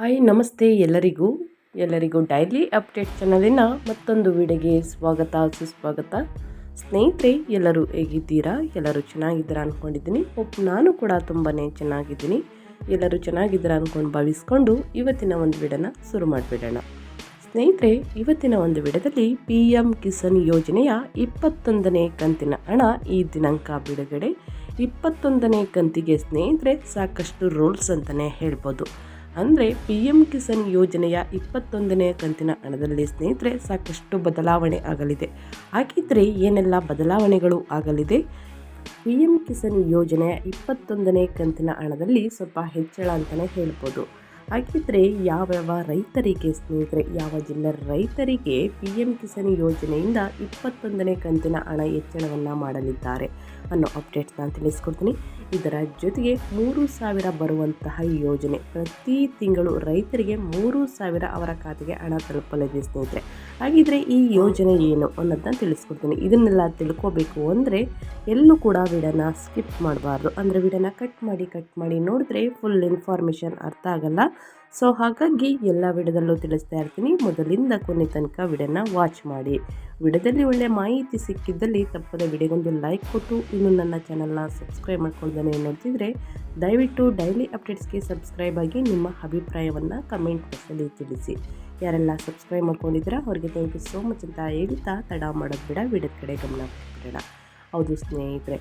Hi, ನಮಸ್ತೆ ಎಲ್ಲರಿಗೂ. ಎಲ್ಲರಿಗೂ ಡೈಲಿ ಅಪ್ಡೇಟ್ ಚಾನಲಿನ ಮತ್ತೊಂದು ವಿಡಿಯೋಗೆ ಸ್ವಾಗತ, ಸುಸ್ವಾಗತ. ಸ್ನೇಹಿತರೆ, ಎಲ್ಲರೂ ಹೇಗಿದ್ದೀರಾ? ಎಲ್ಲರೂ ಚೆನ್ನಾಗಿದ್ದೀರಾ ಅಂದ್ಕೊಂಡಿದ್ದೀನಿ ಒಪ್, ನಾನು ಕೂಡ ತುಂಬಾ ಚೆನ್ನಾಗಿದ್ದೀನಿ. ಎಲ್ಲರೂ ಚೆನ್ನಾಗಿದ್ದೀರಾ ಅಂದ್ಕೊಂಡು ಭಾವಿಸ್ಕೊಂಡು ಇವತ್ತಿನ ಒಂದು ವಿಡನ ಶುರು ಮಾಡಿಬಿಡೋಣ. ಸ್ನೇಹಿತರೆ, ಇವತ್ತಿನ ಒಂದು ವಿಡದಲ್ಲಿ ಪಿ ಎಂ ಕಿಸಾನ್ ಯೋಜನೆಯ ಇಪ್ಪತ್ತೊಂದನೇ ಕಂತಿನ ಹಣ ಈ ದಿನಾಂಕ ಬಿಡುಗಡೆ. ಇಪ್ಪತ್ತೊಂದನೇ ಕಂತಿಗೆ ಸ್ನೇಹಿತರೆ, ಸಾಕಷ್ಟು ರೂಲ್ಸ್ ಅಂತಲೇ ಹೇಳ್ಬೋದು. ಅಂದರೆ ಪಿ ಎಂ ಕಿಸಾನ್ ಯೋಜನೆಯ ಇಪ್ಪತ್ತೊಂದನೇ ಕಂತಿನ ಹಣದಲ್ಲಿ ಸ್ನೇಹಿತರೆ ಸಾಕಷ್ಟು ಬದಲಾವಣೆ ಆಗಲಿದೆ. ಹಾಗಿದ್ದರೆ ಏನೆಲ್ಲ ಬದಲಾವಣೆಗಳು ಆಗಲಿದೆ? ಪಿ ಎಂ ಕಿಸಾನ್ ಯೋಜನೆಯ ಇಪ್ಪತ್ತೊಂದನೇ ಕಂತಿನ ಹಣದಲ್ಲಿ ಸ್ವಲ್ಪ ಹೆಚ್ಚಳ ಅಂತಲೇ ಹೇಳ್ಬೋದು. ಹಾಗಿದ್ದರೆ ಯಾವ್ಯಾವ ರೈತರಿಗೆ ಸ್ನೇಹಿತರೆ, ಯಾವ ಜಿಲ್ಲೆ ರೈತರಿಗೆ ಪಿ ಎಂ ಕಿಸಾನ್ ಯೋಜನೆಯಿಂದ ಇಪ್ಪತ್ತೊಂದನೇ ಕಂತಿನ ಹಣ ಹೆಚ್ಚಳವನ್ನು ಮಾಡಲಿದ್ದಾರೆ? ಅನ್ನೋ ನಾನು ತಿಳಿಸ್ಕೊಡ್ತೀನಿ. ಇದರ ಜೊತೆಗೆ ಮೂರು ಸಾವಿರ ಬರುವಂತಹ ಯೋಜನೆ. ಪ್ರತಿ ತಿಂಗಳು ರೈತರಿಗೆ ಮೂರು ಸಾವಿರ ಅವರ ಖಾತೆಗೆ ಹಣ ತಲುಪಲಿದೆ ಸ್ನೇಹಿತರೆ. ಹಾಗಿದ್ರೆ ಈ ಯೋಜನೆ ಏನು ಅನ್ನೋದನ್ನ ತಿಳಿಸ್ಕೊಡ್ತೀನಿ. ಇದನ್ನೆಲ್ಲ ತಿಳ್ಕೋಬೇಕು ಅಂದರೆ ಎಲ್ಲೂ ಕೂಡ ವಿಡನ ಸ್ಕಿಪ್ ಮಾಡಬಾರ್ದು. ಅಂದರೆ ವಿಡನ ಕಟ್ ಮಾಡಿ ಕಟ್ ಮಾಡಿ ನೋಡಿದ್ರೆ ಫುಲ್ ಇನ್ಫಾರ್ಮೇಷನ್ ಅರ್ಥ ಆಗಲ್ಲ. ಸೊ ಹಾಗಾಗಿ ಎಲ್ಲ ವಿಡದಲ್ಲೂ ತಿಳಿಸ್ತಾ ಇರ್ತೀನಿ. ಮೊದಲಿಂದ ಕೊನೆ ತನಕ ವಿಡನ್ನ ವಾಚ್ ಮಾಡಿ. ವಿಡದಲ್ಲಿ ಒಳ್ಳೆ ಮಾಹಿತಿ ಸಿಕ್ಕಿದ್ದಲ್ಲಿ ತಪ್ಪದ ವಿಡಿಯೋಗೊಂದು ಲೈಕ್ ಕೊಟ್ಟು ಇನ್ನು ನನ್ನ ಚಾನಲ್ನ ಸಬ್ಸ್ಕ್ರೈಬ್ ಮಾಡ್ಕೊಳ್ದೇ ನೋಡ್ತಿದ್ರೆ, ದಯವಿಟ್ಟು ಡೈಲಿ ಅಪ್ಡೇಟ್ಸ್ಗೆ ಸಬ್ಸ್ಕ್ರೈಬ್ ಆಗಿ ನಿಮ್ಮ ಅಭಿಪ್ರಾಯವನ್ನು ಕಮೆಂಟ್ ಬಾಕ್ಸಲ್ಲಿ ತಿಳಿಸಿ. ಯಾರೆಲ್ಲ ಸಬ್ಸ್ಕ್ರೈಬ್ ಮಾಡ್ಕೊಂಡಿದ್ದೀರಾ, ಅವ್ರಿಗೆ ಥ್ಯಾಂಕ್ ಯು ಸೋ ಮಚ್ ಅಂತ ಹೇಳ್ತಾ ತಡ ಮಾಡೋದು ಬಿಡ, ವಿಡದ ಕಡೆ ಗಮನ ಕೊಡಬೇಡ ಹೌದು ಸ್ನೇಹಿತರೆ,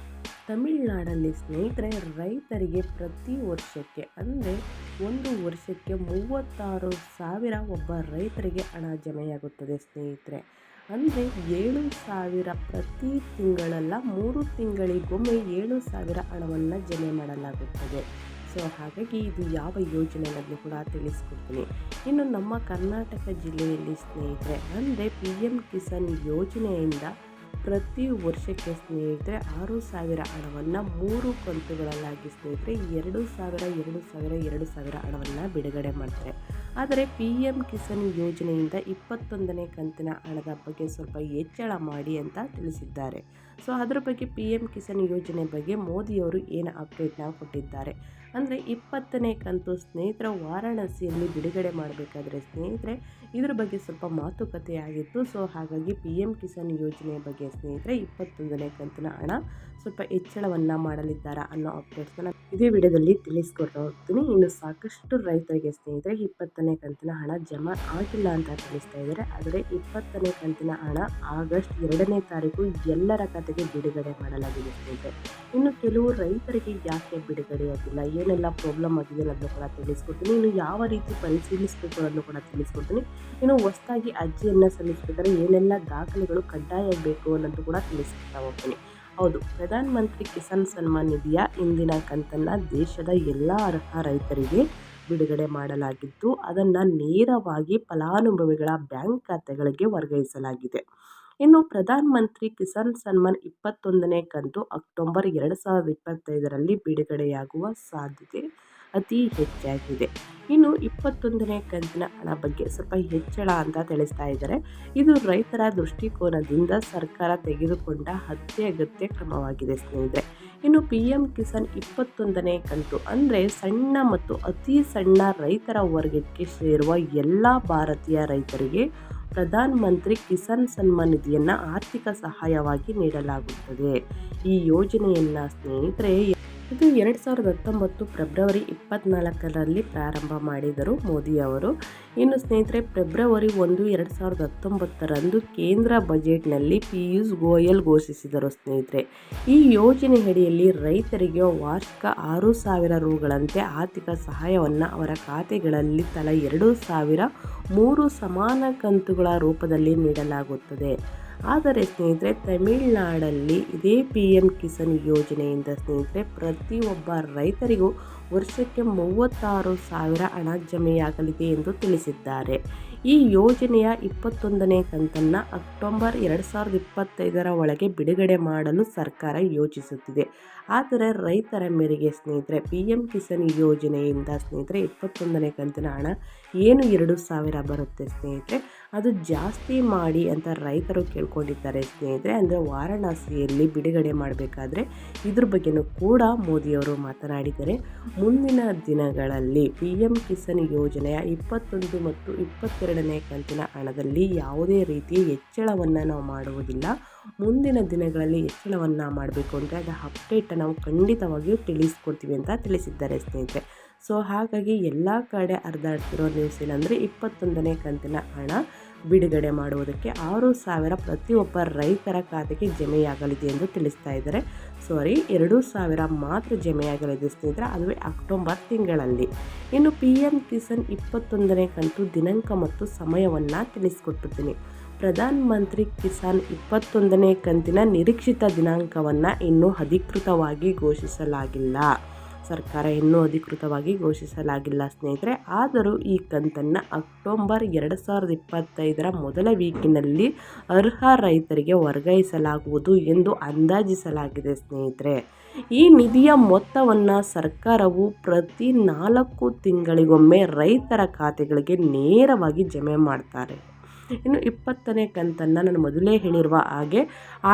ತಮಿಳುನಾಡಲ್ಲಿ ಸ್ನೇಹಿತರೆ, ರೈತರಿಗೆ ಪ್ರತಿ ವರ್ಷಕ್ಕೆ ಅಂದರೆ ಒಂದು ವರ್ಷಕ್ಕೆ ಮೂವತ್ತಾರು ಸಾವಿರ ಒಬ್ಬ ರೈತರಿಗೆ ಹಣ ಜಮೆಯಾಗುತ್ತದೆ, ಸ್ನೇಹಿತರೆ. ಅಂದರೆ ಏಳು ಸಾವಿರ ಪ್ರತಿ ತಿಂಗಳಲ್ಲ, ಮೂರು ತಿಂಗಳಿಗೊಮ್ಮೆ ಏಳು ಸಾವಿರ ಹಣವನ್ನು ಜಮೆ ಮಾಡಲಾಗುತ್ತದೆ. ಸೊ, ಹಾಗಾಗಿ ಇದು ಯಾವ ಯೋಜನೆ ಕೂಡ ತಿಳಿಸ್ಕೊಡ್ತೀನಿ. ಇನ್ನು ನಮ್ಮ ಕರ್ನಾಟಕ ಜಿಲ್ಲೆಯಲ್ಲಿ ಸ್ನೇಹಿತರೆ, ಅಂದರೆ ಪಿ ಎಂ ಕಿಸಾನ್ ಯೋಜನೆಯಿಂದ ಪ್ರತಿ ವರ್ಷಕ್ಕೆ ಸ್ನೇಹಿತರೆ, ಆರು ಸಾವಿರ ಹಣವನ್ನು ಮೂರು ಕಂತುಗಳಲ್ಲಾಗಿ ಸ್ನೇಹಿತರೆ, ಎರಡು ಸಾವಿರ ಎರಡು ಸಾವಿರ ಎರಡು ಸಾವಿರ ಹಣವನ್ನು ಬಿಡುಗಡೆ ಮಾಡ್ತಾರೆ. ಆದರೆ ಪಿ ಎಂ ಕಿಸಾನ್ ಯೋಜನೆಯಿಂದ ಇಪ್ಪತ್ತೊಂದನೇ ಕಂತಿನ ಹಣದ ಬಗ್ಗೆ ಸ್ವಲ್ಪ ಹೆಚ್ಚಳ ಮಾಡಿ ಅಂತ ತಿಳಿಸಿದ್ದಾರೆ. ಸೊ ಅದರ ಬಗ್ಗೆ ಪಿ ಎಂ ಕಿಸಾನ್ ಯೋಜನೆ ಬಗ್ಗೆ ಮೋದಿಯವರು ಏನು ಅಪ್ಡೇಟ್ನ ಕೊಟ್ಟಿದ್ದಾರೆ? ಅಂದರೆ ಇಪ್ಪತ್ತನೇ ಕಂತು ಸ್ನೇಹಿತರ ವಾರಾಣಸಿಯಲ್ಲಿ ಬಿಡುಗಡೆ ಮಾಡಬೇಕಾದ್ರೆ ಸ್ನೇಹಿತರೆ, ಇದ್ರ ಬಗ್ಗೆ ಸ್ವಲ್ಪ ಮಾತುಕತೆ ಆಗಿತ್ತು. ಸೊ ಹಾಗಾಗಿ ಪಿ ಎಂ ಕಿಸಾನ್ ಯೋಜನೆ ಬಗ್ಗೆ ಸ್ನೇಹಿತರೆ, ಇಪ್ಪತ್ತೊಂದನೇ ಕಂತಿನ ಹಣ ಸ್ವಲ್ಪ ಹೆಚ್ಚಳವನ್ನು ಮಾಡಲಿದ್ದಾರೆ ಅನ್ನೋ ಅಪ್ಡೇಟ್ಸ್ನ ಇದೇ ವಿಡಿಯೋದಲ್ಲಿ ತಿಳಿಸ್ಕೊಡ್ತಾ ಹೋಗ್ತೀನಿ ಇನ್ನು ಸಾಕಷ್ಟು ರೈತರಿಗೆ ಸ್ನೇಹಿತರೆ, ಇಪ್ಪತ್ತನೇ ಕಂತಿನ ಹಣ ಜಮಾ ಆಗಿಲ್ಲ ಅಂತ ತಿಳಿಸ್ತಾ ಇದ್ದಾರೆ. ಆದರೆ ಇಪ್ಪತ್ತನೇ ಕಂತಿನ ಹಣ ಆಗಸ್ಟ್ ಎರಡನೇ ತಾರೀಕು ಎಲ್ಲರ ಖಾತೆಗೆ ಬಿಡುಗಡೆ ಮಾಡಲಾಗಿದೆ ಸ್ನೇಹಿತರೆ ಇನ್ನು ಕೆಲವು ರೈತರಿಗೆ ಯಾಕೆ ಬಿಡುಗಡೆ ಆಗಿಲ್ಲ? ಏನೆಲ್ಲ ಪ್ರಾಬ್ಲಮ್ ಆಗಿದೆ ಅನ್ನೋದನ್ನು ಕೂಡ ತಿಳಿಸ್ಕೊಡ್ತೀನಿ. ಇನ್ನು ಯಾವ ರೀತಿ ಪರಿಶೀಲಿಸಬೇಕು ಅನ್ನೋದು ಕೂಡ ತಿಳಿಸ್ಕೊಡ್ತೀನಿ. ಇನ್ನು ಹೊಸದಾಗಿ ಅರ್ಜಿಯನ್ನು ಸಲ್ಲಿಸಬೇಕಾದ್ರೆ ಏನೆಲ್ಲ ದಾಖಲೆಗಳು ಕಡ್ಡಾಯ ಬೇಕು ಅನ್ನೋದು ಕೂಡ ತಿಳಿಸ್ಕೊಡ್ತಾ ಹೋಗ್ತೀನಿ. ಹೌದು, ಪ್ರಧಾನ ಮಂತ್ರಿ ಕಿಸಾನ್ ಸನ್ಮಾನ್ ನಿಧಿಯ ಇಂದಿನ ಕಂತನ್ನು ದೇಶದ ಎಲ್ಲ ಅರ್ಹ ರೈತರಿಗೆ ಬಿಡುಗಡೆ ಮಾಡಲಾಗಿದ್ದು, ಅದನ್ನು ನೇರವಾಗಿ ಫಲಾನುಭವಿಗಳ ಬ್ಯಾಂಕ್ ಖಾತೆಗಳಿಗೆ ವರ್ಗಾಯಿಸಲಾಗಿದೆ. ಇನ್ನು ಪ್ರಧಾನ ಮಂತ್ರಿ ಕಿಸಾನ್ ಸನ್ಮಾನ್ ಇಪ್ಪತ್ತೊಂದನೇ ಕಂತು ಅಕ್ಟೋಬರ್ ಎರಡು ಸಾವಿರದ ಇಪ್ಪತ್ತೈದರಲ್ಲಿ ಬಿಡುಗಡೆಯಾಗುವ ಸಾಧ್ಯತೆ ಅತಿ ಹೆಚ್ಚಾಗಿದೆ. ಇನ್ನು ಇಪ್ಪತ್ತೊಂದನೇ ಕಂತಿನ ಹಣ ಬಗ್ಗೆ ಸ್ವಲ್ಪ ಹೆಚ್ಚಳ ಅಂತ ತಿಳಿಸ್ತಾ ಇದ್ದಾರೆ. ಇದು ರೈತರ ದೃಷ್ಟಿಕೋನದಿಂದ ಸರ್ಕಾರ ತೆಗೆದುಕೊಂಡ ಅತ್ಯಗತ್ಯ ಕ್ರಮವಾಗಿದೆ ಸ್ನೇಹಿತರೆ. ಇನ್ನು ಪಿ ಎಂ ಕಿಸಾನ್ ಇಪ್ಪತ್ತೊಂದನೇ ಕಂತು ಅಂದರೆ ಸಣ್ಣ ಮತ್ತು ಅತಿ ಸಣ್ಣ ರೈತರ ವರ್ಗಕ್ಕೆ ಸೇರುವ ಎಲ್ಲ ಭಾರತೀಯ ರೈತರಿಗೆ ಪ್ರಧಾನ ಮಂತ್ರಿ ಕಿಸಾನ್ ಸನ್ಮಾನ್ ನಿಧಿಯನ್ನು ಆರ್ಥಿಕ ಸಹಾಯವಾಗಿ ನೀಡಲಾಗುತ್ತದೆ. ಈ ಯೋಜನೆಯನ್ನು ಸ್ನೇಹಿತರೆ ಇದು ಎರಡು ಸಾವಿರದ ಹತ್ತೊಂಬತ್ತು ಫೆಬ್ರವರಿ ಇಪ್ಪತ್ತ್ನಾಲ್ಕರಲ್ಲಿ ಪ್ರಾರಂಭ ಮಾಡಿದರು ಮೋದಿಯವರು ಇನ್ನು ಸ್ನೇಹಿತರೆ, ಫೆಬ್ರವರಿ ಒಂದು, ಎರಡು ಸಾವಿರದ ಹತ್ತೊಂಬತ್ತರಂದು ಕೇಂದ್ರ ಬಜೆಟ್ನಲ್ಲಿ ಪಿಯೂಷ್ ಗೋಯಲ್ ಘೋಷಿಸಿದರು ಸ್ನೇಹಿತರೆ. ಈ ಯೋಜನೆ ಅಡಿಯಲ್ಲಿ ರೈತರಿಗೆ ವಾರ್ಷಿಕ ಆರು ಸಾವಿರ ರುಗಳಂತೆ ಆರ್ಥಿಕ ಸಹಾಯವನ್ನು ಅವರ ಖಾತೆಗಳಲ್ಲಿ ತಲಾ ಎರಡು ಸಾವಿರ ಮೂರು ಸಮಾನ ಕಂತುಗಳ ರೂಪದಲ್ಲಿ ನೀಡಲಾಗುತ್ತದೆ. ಆದರೆ ಸ್ನೇಹಿತರೆ, ತಮಿಳುನಾಡಲ್ಲಿ ಇದೇ ಪಿ ಎಂ ಕಿಸಾನ್ ಯೋಜನೆಯಿಂದ ಸ್ನೇಹಿತರೆ, ಪ್ರತಿಯೊಬ್ಬ ರೈತರಿಗೂ ವರ್ಷಕ್ಕೆ ಮೂವತ್ತಾರು ಸಾವಿರ ಹಣ ಜಮೆಯಾಗಲಿದೆ ಎಂದು ತಿಳಿಸಿದ್ದಾರೆ. ಈ ಯೋಜನೆಯ ಇಪ್ಪತ್ತೊಂದನೇ ಕಂತನ್ನು ಅಕ್ಟೋಬರ್ ಎರಡು ಸಾವಿರದ ಇಪ್ಪತ್ತೈದರ ಒಳಗೆ ಬಿಡುಗಡೆ ಮಾಡಲು ಸರ್ಕಾರ ಯೋಚಿಸುತ್ತಿದೆ ಆದರೆ ರೈತರ ಮೇರೆಗೆ ಸ್ನೇಹಿತರೆ ಪಿ ಎಂ ಕಿಸಾನ್ ಯೋಜನೆಯಿಂದ ಸ್ನೇಹಿತರೆ, ಇಪ್ಪತ್ತೊಂದನೇ ಕಂತಿನ ಹಣ ಏನು ಎರಡು ಸಾವಿರ ಬರುತ್ತೆ ಸ್ನೇಹಿತರೆ? ಅದು ಜಾಸ್ತಿ ಮಾಡಿ ಅಂತ ರೈತರು ಕೇಳ್ಕೊಂಡಿದ್ದಾರೆ ಸ್ನೇಹಿತರೆ. ಅಂದರೆ ವಾರಣಾಸಿಯಲ್ಲಿ ಬಿಡುಗಡೆ ಮಾಡಬೇಕಾದ್ರೆ ಇದ್ರ ಬಗ್ಗೆಯೂ ಕೂಡ ಮೋದಿಯವರು ಮಾತನಾಡಿದ್ದಾರೆ. ಮುಂದಿನ ದಿನಗಳಲ್ಲಿ ಪಿ ಎಂ ಕಿಸಾನ್ ಯೋಜನೆಯ ಇಪ್ಪತ್ತೊಂದು ಮತ್ತು ಇಪ್ಪತ್ತೆರಡನೇ ಕಂತಿನ ಹಣದಲ್ಲಿ ಯಾವುದೇ ರೀತಿಯ ಹೆಚ್ಚಳವನ್ನು ನಾವು ಮಾಡುವುದಿಲ್ಲ. ಮುಂದಿನ ದಿನಗಳಲ್ಲಿ ಹೆಚ್ಚಳವನ್ನು ಮಾಡಬೇಕು ಅಂದರೆ ಅದು ಅಪ್ಡೇಟನ್ನು ನಾವು ಖಂಡಿತವಾಗಿಯೂ ತಿಳಿಸ್ಕೊಡ್ತೀವಿ ಅಂತ ತಿಳಿಸಿದ್ದಾರೆ ಸ್ನೇಹಿತರೆ. ಸೊ ಹಾಗಾಗಿ ಎಲ್ಲ ಕಡೆ ಅರ್ಧಾಡ್ತಿರೋ ನ್ಯೂಸ್ ಏನಂದರೆ ಇಪ್ಪತ್ತೊಂದನೇ ಕಂತಿನ ಹಣ ಬಿಡುಗಡೆ ಮಾಡುವುದಕ್ಕೆ ಆರು ಸಾವಿರ ಪ್ರತಿಯೊಬ್ಬ ರೈತರ ಖಾತೆಗೆ ಜಮೆಯಾಗಲಿದೆ ಎಂದು ತಿಳಿಸ್ತಾ ಇದ್ದಾರೆ. ಸಾರಿ, ಎರಡು ಸಾವಿರ ಮಾತ್ರ ಜಮೆಯಾಗಲಿದೆ ಸ್ನೇಹಿತರೆ, ಅದುವೇ ಅಕ್ಟೋಬರ್ ತಿಂಗಳಲ್ಲಿ. ಇನ್ನು ಪಿ ಎಂ ಕಿಸಾನ್ ಇಪ್ಪತ್ತೊಂದನೇ ಕಂತು ದಿನಾಂಕ ಮತ್ತು ಸಮಯವನ್ನು ತಿಳಿಸ್ಕೊಟ್ಟಿರ್ತೀನಿ ಪ್ರಧಾನ ಮಂತ್ರಿ ಕಿಸಾನ್ ಇಪ್ಪತ್ತೊಂದನೇ ಕಂತಿನ ನಿರೀಕ್ಷಿತ ದಿನಾಂಕವನ್ನು ಇನ್ನೂ ಅಧಿಕೃತವಾಗಿ ಘೋಷಿಸಲಾಗಿಲ್ಲ. ಸರ್ಕಾರ ಇನ್ನೂ ಅಧಿಕೃತವಾಗಿ ಘೋಷಿಸಲಾಗಿಲ್ಲ ಸ್ನೇಹಿತರೆ. ಆದರೂ ಈ ಕಂತನ್ನು ಅಕ್ಟೋಬರ್ ಎರಡು ಸಾವಿರದ ಇಪ್ಪತ್ತೈದರ ಮೊದಲ ವೀಕಿನಲ್ಲಿ ಅರ್ಹ ರೈತರಿಗೆ ವರ್ಗಾಯಿಸಲಾಗುವುದು ಎಂದು ಅಂದಾಜಿಸಲಾಗಿದೆ ಸ್ನೇಹಿತರೆ. ಈ ನಿಧಿಯ ಮೊತ್ತವನ್ನು ಸರ್ಕಾರವು ಪ್ರತಿ ನಾಲ್ಕು ತಿಂಗಳಿಗೊಮ್ಮೆ ರೈತರ ಖಾತೆಗಳಿಗೆ ನೇರವಾಗಿ ಜಮೆ ಮಾಡ್ತಾರೆ. ಇನ್ನು ಇಪ್ಪತ್ತನೇ ಕಂತನ್ನು ನಾನು ಮೊದಲೇ ಹೇಳಿರುವ ಹಾಗೆ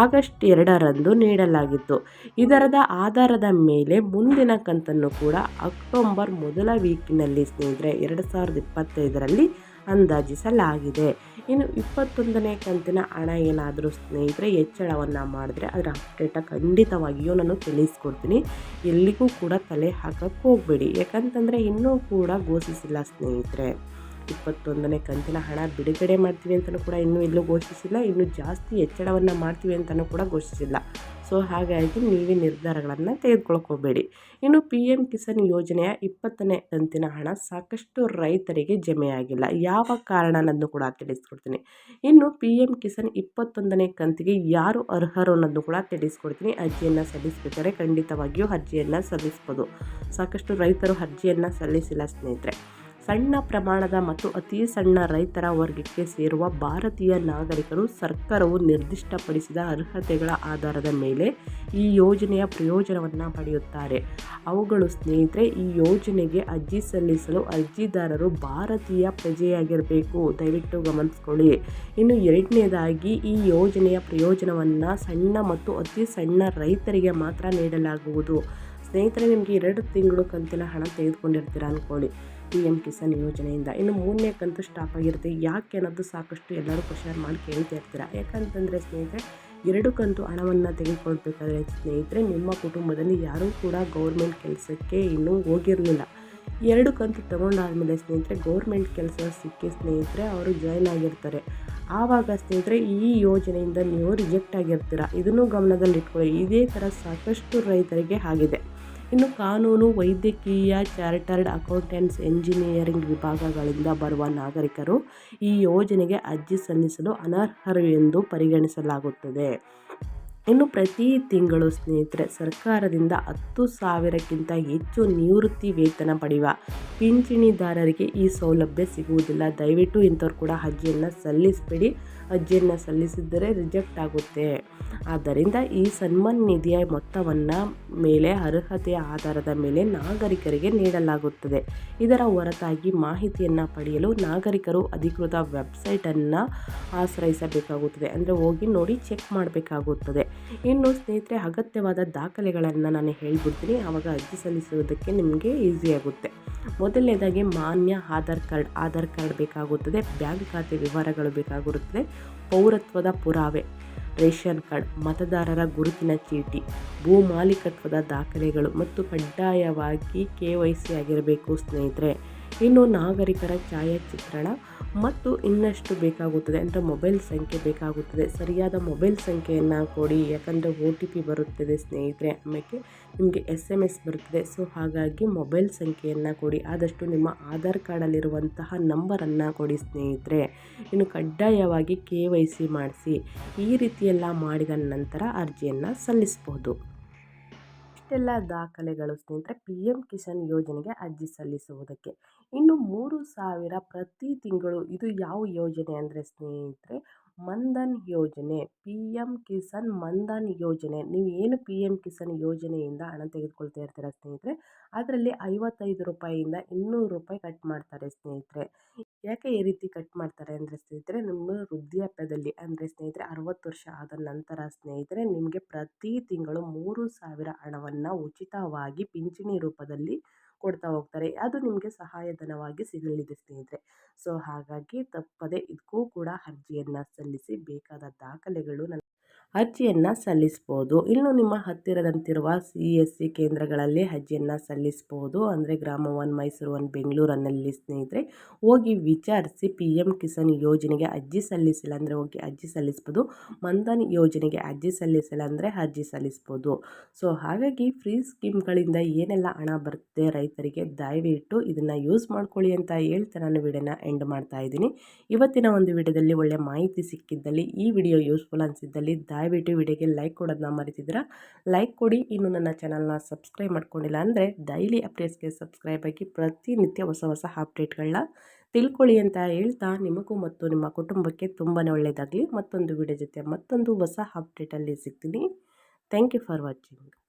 ಆಗಸ್ಟ್ ಎರಡರಂದು ನೀಡಲಾಗಿತ್ತು. ಇದರದ ಆಧಾರದ ಮೇಲೆ ಮುಂದಿನ ಕಂತನ್ನು ಕೂಡ ಅಕ್ಟೋಬರ್ ಮೊದಲ ವೀಕಿನಲ್ಲಿ ಸ್ನೇಹಿತರೆ ಎರಡು ಸಾವಿರದ ಇಪ್ಪತ್ತೈದರಲ್ಲಿ ಅಂದಾಜಿಸಲಾಗಿದೆ. ಇನ್ನು ಇಪ್ಪತ್ತೊಂದನೇ ಕಂತಿನ ಹಣ ಏನಾದರೂ ಸ್ನೇಹಿತರೆ ಹೆಚ್ಚಳವನ್ನು ಮಾಡಿದ್ರೆ ಅದರ ಅಪ್ಡೇಟ ಖಂಡಿತವಾಗಿಯೂ ನಾನು ತಿಳಿಸ್ಕೊಡ್ತೀನಿ. ಎಲ್ಲಿಗೂ ಕೂಡ ತಲೆ ಹಾಕಕ್ಕೆ ಹೋಗಬೇಡಿ. ಯಾಕಂತಂದರೆ ಇನ್ನೂ ಕೂಡ ಘೋಷಿಸಿಲ್ಲ ಸ್ನೇಹಿತರೆ. ಇಪ್ಪತ್ತೊಂದನೇ ಕಂತಿನ ಹಣ ಬಿಡುಗಡೆ ಮಾಡ್ತೀವಿ ಅಂತಲೂ ಕೂಡ ಇನ್ನೂ ಎಲ್ಲೂ ಘೋಷಿಸಿಲ್ಲ, ಇನ್ನೂ ಜಾಸ್ತಿ ಹೆಚ್ಚಳವನ್ನು ಮಾಡ್ತೀವಿ ಅಂತಲೂ ಕೂಡ ಘೋಷಿಸಿಲ್ಲ. ಸೊ ಹಾಗಾಗಿ ನೀವೇ ನಿರ್ಧಾರಗಳನ್ನು ತೆಗೆದುಕೊಳ್ಕೋಬೇಡಿ ಇನ್ನು ಪಿ ಎಂ ಕಿಸಾನ್ ಯೋಜನೆಯ ಇಪ್ಪತ್ತನೇ ಕಂತಿನ ಹಣ ಸಾಕಷ್ಟು ರೈತರಿಗೆ ಜಮೆಯಾಗಿಲ್ಲ. ಯಾವ ಕಾರಣ ಅನ್ನೋದನ್ನು ಕೂಡ ತಿಳಿಸ್ಕೊಡ್ತೀನಿ. ಇನ್ನು ಪಿ ಎಂ ಕಿಸಾನ್ ಇಪ್ಪತ್ತೊಂದನೇ ಕಂತಿಗೆ ಯಾರು ಅರ್ಹರು ಅನ್ನೋದನ್ನು ಕೂಡ ತಿಳಿಸ್ಕೊಡ್ತೀನಿ. ಅರ್ಜಿಯನ್ನು ಸಲ್ಲಿಸಬೇಕಾದ್ರೆ ಖಂಡಿತವಾಗಿಯೂ ಅರ್ಜಿಯನ್ನು ಸಲ್ಲಿಸ್ಬೋದು. ಸಾಕಷ್ಟು ರೈತರು ಅರ್ಜಿಯನ್ನು ಸಲ್ಲಿಸಿಲ್ಲ ಸ್ನೇಹಿತರೆ. ಸಣ್ಣ ಪ್ರಮಾಣದ ಮತ್ತು ಅತಿ ಸಣ್ಣ ರೈತರ ವರ್ಗಕ್ಕೆ ಸೇರುವ ಭಾರತೀಯ ನಾಗರಿಕರು ಸರ್ಕಾರವು ನಿರ್ದಿಷ್ಟಪಡಿಸಿದ ಅರ್ಹತೆಗಳ ಆಧಾರದ ಮೇಲೆ ಈ ಯೋಜನೆಯ ಪ್ರಯೋಜನವನ್ನು ಪಡೆಯುತ್ತಾರೆ. ಅವುಗಳು ಸ್ನೇಹಿತರೆ, ಈ ಯೋಜನೆಗೆ ಅರ್ಜಿ ಸಲ್ಲಿಸಲು ಅರ್ಜಿದಾರರು ಭಾರತೀಯ ಪ್ರಜೆಯಾಗಿರಬೇಕು. ದಯವಿಟ್ಟು ಗಮನಿಸ್ಕೊಳ್ಳಿ. ಇನ್ನು ಎರಡನೇದಾಗಿ, ಈ ಯೋಜನೆಯ ಪ್ರಯೋಜನವನ್ನು ಸಣ್ಣ ಮತ್ತು ಅತಿ ಸಣ್ಣ ರೈತರಿಗೆ ಮಾತ್ರ ನೀಡಲಾಗುವುದು. ಸ್ನೇಹಿತರೆ, ನಿಮಗೆ ಎರಡು ತಿಂಗಳು ಕಂತಿನ ಹಣ ತೆಗೆದುಕೊಂಡಿರ್ತೀರ ಅಂದ್ಕೊಳ್ಳಿ ಪಿ ಎಂ ಕಿಸಾನ್ ಯೋಜನೆಯಿಂದ ಇನ್ನು ಮೂರನೇ ಕಂತು ಸ್ಟಾಪ್ ಆಗಿರುತ್ತೆ. ಯಾಕೆ ಅನ್ನೋದು ಸಾಕಷ್ಟು ಎಲ್ಲರೂ ಕ್ವಶನ್ ಮಾಡಿ ಕೇಳ್ತಾ ಇರ್ತೀರ? ಯಾಕಂತಂದರೆ ಸ್ನೇಹಿತರೆ, ಎರಡು ಕಂತು ಹಣವನ್ನು ತೆಗೆದುಕೊಳ್ಬೇಕಾದ್ರೆ ಸ್ನೇಹಿತರೆ, ನಿಮ್ಮ ಕುಟುಂಬದಲ್ಲಿ ಯಾರೂ ಕೂಡ ಗೌರ್ಮೆಂಟ್ ಕೆಲಸಕ್ಕೆ ಇನ್ನೂ ಹೋಗಿರಲಿಲ್ಲ. ಎರಡು ಕಂತು ತೊಗೊಂಡಾದಮೇಲೆ ಸ್ನೇಹಿತರೆ ಗೌರ್ಮೆಂಟ್ ಕೆಲಸ ಸಿಕ್ಕಿ ಸ್ನೇಹಿತರೆ, ಅವರು ಜಾಯ್ನ್ ಆಗಿರ್ತಾರೆ. ಆವಾಗ ಸ್ನೇಹಿತರೆ, ಈ ಯೋಜನೆಯಿಂದ ನೀವು ರಿಜೆಕ್ಟ್ ಆಗಿರ್ತೀರ? ಇದನ್ನು ಗಮನದಲ್ಲಿಟ್ಕೊಳ್ಳಿ. ಇದೇ ಥರ ಸಾಕಷ್ಟು ರೈತರಿಗೆ ಆಗಿದೆ. ಇನ್ನು ಕಾನೂನು, ವೈದ್ಯಕೀಯ, ಚಾರ್ಟರ್ಡ್ ಅಕೌಂಟೆಂಟ್ಸ್, ಎಂಜಿನಿಯರಿಂಗ್ ವಿಭಾಗಗಳಿಂದ ಬರುವ ನಾಗರಿಕರು ಈ ಯೋಜನೆಗೆ ಅರ್ಜಿ ಸಲ್ಲಿಸಲು ಅನರ್ಹರು ಎಂದು ಪರಿಗಣಿಸಲಾಗುತ್ತದೆ. ಇನ್ನು ಪ್ರತಿ ತಿಂಗಳು ಸ್ನೇಹಿತರೆ, ಸರ್ಕಾರದಿಂದ ಹತ್ತು ಸಾವಿರಕ್ಕಿಂತ ಹೆಚ್ಚು ನಿವೃತ್ತಿ ವೇತನ ಪಡೆಯುವ ಪಿಂಚಣಿದಾರರಿಗೆ ಈ ಸೌಲಭ್ಯ ಸಿಗುವುದಿಲ್ಲ. ದಯವಿಟ್ಟು ಇಂಥವ್ರು ಕೂಡ ಅರ್ಜಿಯನ್ನು ಸಲ್ಲಿಸಬೇಡಿ. ಅರ್ಜಿಯನ್ನು ಸಲ್ಲಿಸಿದರೆ ರಿಜೆಕ್ಟ್ ಆಗುತ್ತೆ. ಆದ್ದರಿಂದ ಈ ಸನ್ಮಾನ್ ನಿಧಿಯ ಮೊತ್ತವನ್ನು ಮೇಲೆ ಅರ್ಹತೆಯ ಆಧಾರದ ಮೇಲೆ ನಾಗರಿಕರಿಗೆ ನೀಡಲಾಗುತ್ತದೆ. ಇದರ ಹೊರತಾಗಿ ಮಾಹಿತಿಯನ್ನು ಪಡೆಯಲು ನಾಗರಿಕರು ಅಧಿಕೃತ ವೆಬ್ಸೈಟನ್ನು ಆಶ್ರಯಿಸಬೇಕಾಗುತ್ತದೆ. ಅಂದರೆ ಹೋಗಿ ನೋಡಿ, ಚೆಕ್ ಮಾಡಬೇಕಾಗುತ್ತದೆ. ಇನ್ನು ಸ್ನೇಹಿತರೆ, ಅಗತ್ಯವಾದ ದಾಖಲೆಗಳನ್ನು ನಾನು ಹೇಳ್ಬಿಡ್ತೀನಿ. ಆವಾಗ ಅರ್ಜಿ ಸಲ್ಲಿಸುವುದಕ್ಕೆ ನಿಮಗೆ ಈಸಿ ಆಗುತ್ತೆ. ಮೊದಲನೇದಾಗಿ ಮಾನ್ಯ ಆಧಾರ್ ಕಾರ್ಡ್ ಆಧಾರ್ ಕಾರ್ಡ್ ಬೇಕಾಗುತ್ತದೆ. ಬ್ಯಾಂಕ್ ಖಾತೆ ವಿವರಗಳು ಬೇಕಾಗಿರುತ್ತದೆ ಪೌರತ್ವದ ಪುರಾವೆ, ರೇಷನ್ ಕಾರ್ಡ್, ಮತದಾರರ ಗುರುತಿನ ಚೀಟಿ, ಭೂ ಮಾಲೀಕತ್ವದ ದಾಖಲೆಗಳು ಮತ್ತು ಕಡ್ಡಾಯವಾಗಿ ಕೆ ವೈ ಸಿ ಆಗಿರಬೇಕು ಸ್ನೇಹಿತರೆ. ಇನ್ನು ನಾಗರಿಕರ ಛಾಯಾಚಿತ್ರಣ ಮತ್ತು ಇನ್ನಷ್ಟು ಬೇಕಾಗುತ್ತದೆ ಅಂದರೆ ಮೊಬೈಲ್ ಸಂಖ್ಯೆ ಬೇಕಾಗುತ್ತದೆ. ಸರಿಯಾದ ಮೊಬೈಲ್ ಸಂಖ್ಯೆಯನ್ನು ಕೊಡಿ, ಯಾಕಂದರೆ ಒ ಟಿ ಪಿ ಬರುತ್ತದೆ ಸ್ನೇಹಿತರೆ. ಆಮೇಲೆ ನಿಮಗೆ ಎಸ್ ಎಂ ಎಸ್ ಬರುತ್ತದೆ. ಸೊ ಹಾಗಾಗಿ ಮೊಬೈಲ್ ಸಂಖ್ಯೆಯನ್ನು ಕೊಡಿ. ಆದಷ್ಟು ನಿಮ್ಮ ಆಧಾರ್ ಕಾರ್ಡಲ್ಲಿರುವಂತಹ ನಂಬರನ್ನು ಕೊಡಿ ಸ್ನೇಹಿತರೆ. ಇನ್ನು ಕಡ್ಡಾಯವಾಗಿ ಕೆ ವೈ ಸಿ ಮಾಡಿಸಿ. ಈ ರೀತಿಯೆಲ್ಲ ಮಾಡಿದ ನಂತರ ಅರ್ಜಿಯನ್ನು ಸಲ್ಲಿಸಬಹುದು ಇಷ್ಟೆಲ್ಲ ದಾಖಲೆಗಳು ಸ್ನೇಹಿತರೆ. ಪಿ ಎಂ ಕಿಸಾನ್ ಯೋಜನೆಗೆ ಅರ್ಜಿ ಸಲ್ಲಿಸುವುದಕ್ಕೆ. ಇನ್ನು ಮೂರು ಸಾವಿರ ಪ್ರತಿ ತಿಂಗಳು ಇದು ಯಾವ ಯೋಜನೆ ಅಂದರೆ ಸ್ನೇಹಿತರೆ? ಮಂದನ್ ಯೋಜನೆ ಪಿ ಎಂ ಕಿಸಾನ್ ಮಂದನ್ ಯೋಜನೆ. ನೀವು ಏನು ಪಿ ಎಂ ಕಿಸಾನ್ ಯೋಜನೆಯಿಂದ ಹಣ ತೆಗೆದುಕೊಳ್ತಾ ಇರ್ತೀರ ಸ್ನೇಹಿತರೆ? ಅದರಲ್ಲಿ ಐವತ್ತೈದು ರೂಪಾಯಿಯಿಂದ ಇನ್ನೂರು ರೂಪಾಯಿ ಕಟ್ ಮಾಡ್ತಾರೆ ಸ್ನೇಹಿತರೆ. ಯಾಕೆ ಈ ರೀತಿ ಕಟ್ ಮಾಡ್ತಾರೆ ಅಂದರೆ ಸ್ನೇಹಿತರೆ, ನಿಮ್ಮ ವೃದ್ಧಾಪ್ಯದಲ್ಲಿ ಅಂದರೆ ಸ್ನೇಹಿತರೆ ಅರವತ್ತು ವರ್ಷ ಆದ ನಂತರ ಸ್ನೇಹಿತರೆ, ನಿಮಗೆ ಪ್ರತಿ ತಿಂಗಳು ಮೂರು ಸಾವಿರ ಹಣವನ್ನು ಉಚಿತವಾಗಿ ಪಿಂಚಣಿ ರೂಪದಲ್ಲಿ ಕೊಡ್ತಾ ಹೋಗ್ತಾರೆ. ಅದು ನಿಮಗೆ ಸಹಾಯಧನವಾಗಿ ಸಿಗಲಿದೆ ಸ್ನೇಹಿತರೆ. ಸೊ ಹಾಗಾಗಿ ತಪ್ಪದೆ ಇದಕ್ಕೂ ಕೂಡ ಅರ್ಜಿಯನ್ನು ಸಲ್ಲಿಸಿ ಬೇಕಾದ ದಾಖಲೆಗಳು ನನ್ನ ಅರ್ಜಿಯನ್ನು ಸಲ್ಲಿಸ್ಬೋದು. ಇನ್ನು ನಿಮ್ಮ ಹತ್ತಿರದಂತಿರುವ ಸಿ ಎಸ್ ಸಿ ಕೇಂದ್ರಗಳಲ್ಲಿ ಅರ್ಜಿಯನ್ನು ಸಲ್ಲಿಸ್ಬೋದು. ಅಂದರೆ ಗ್ರಾಮ ಒನ್ ಮೈಸೂರು ಒನ್ ಬೆಂಗಳೂರಿನಲ್ಲಿ ಸ್ನೇಹಿತರೆ, ಹೋಗಿ ವಿಚಾರಿಸಿ ಪಿ ಎಂ ಕಿಸಾನ್ ಯೋಜನೆಗೆ ಅರ್ಜಿ ಸಲ್ಲಿಸಿಲ್ಲ ಅಂದರೆ ಹೋಗಿ ಅರ್ಜಿ ಸಲ್ಲಿಸ್ಬೋದು. ಮಂದನ್ ಯೋಜನೆಗೆ ಅರ್ಜಿ ಸಲ್ಲಿಸಿಲ್ಲ ಅಂದರೆ ಅರ್ಜಿ ಸಲ್ಲಿಸ್ಬೋದು. ಸೊ, ಹಾಗಾಗಿ ಫ್ರೀ ಸ್ಕೀಮ್ಗಳಿಂದ ಏನೆಲ್ಲ ಹಣ ಬರುತ್ತೆ ರೈತರಿಗೆ, ದಯವಿಟ್ಟು ಇದನ್ನು ಯೂಸ್ ಮಾಡ್ಕೊಳ್ಳಿ ಅಂತ ಹೇಳ್ತಾ ನಾನು ವಿಡಿಯೋನ ಎಂಡ್ ಮಾಡ್ತಾ ಇದ್ದೀನಿ. ಇವತ್ತಿನ ಒಂದು ವಿಡಿಯೋದಲ್ಲಿ ಒಳ್ಳೆ ಮಾಹಿತಿ ಸಿಕ್ಕಿದ್ದಲ್ಲಿ ಈ ವಿಡಿಯೋ ಯೂಸ್ಫುಲ್ ಅನಿಸಿದ್ದಲ್ಲಿ ದಯವಿಟ್ಟು ವಿಡಿಯೋಗೆ ಲೈಕ್ ಕೊಡೋದನ್ನ ಮರಿತಿದ್ದೀರಾ? ಲೈಕ್ ಕೊಡಿ. ಇನ್ನು ನನ್ನ ಚಾನಲ್ನ ಸಬ್ಸ್ಕ್ರೈಬ್ ಮಾಡ್ಕೊಂಡಿಲ್ಲ ಅಂದರೆ ಡೈಲಿ ಅಪ್ಡೇಟ್ಸ್ಗೆ ಸಬ್ಸ್ಕ್ರೈಬ್ ಆಗಿ ಪ್ರತಿನಿತ್ಯ ಹೊಸ ಹೊಸ ಅಪ್ಡೇಟ್ಗಳನ್ನ ತಿಳ್ಕೊಳ್ಳಿ ಅಂತ ಹೇಳ್ತಾ ನಿಮಗೂ ಮತ್ತು ನಿಮ್ಮ ಕುಟುಂಬಕ್ಕೆ ತುಂಬಾ ಒಳ್ಳೆಯದಾಗಲಿ ಮತ್ತೊಂದು ವಿಡಿಯೋ ಜೊತೆ ಮತ್ತೊಂದು ಹೊಸ ಅಪ್ಡೇಟಲ್ಲಿ ಸಿಗ್ತೀನಿ. Thank you for watching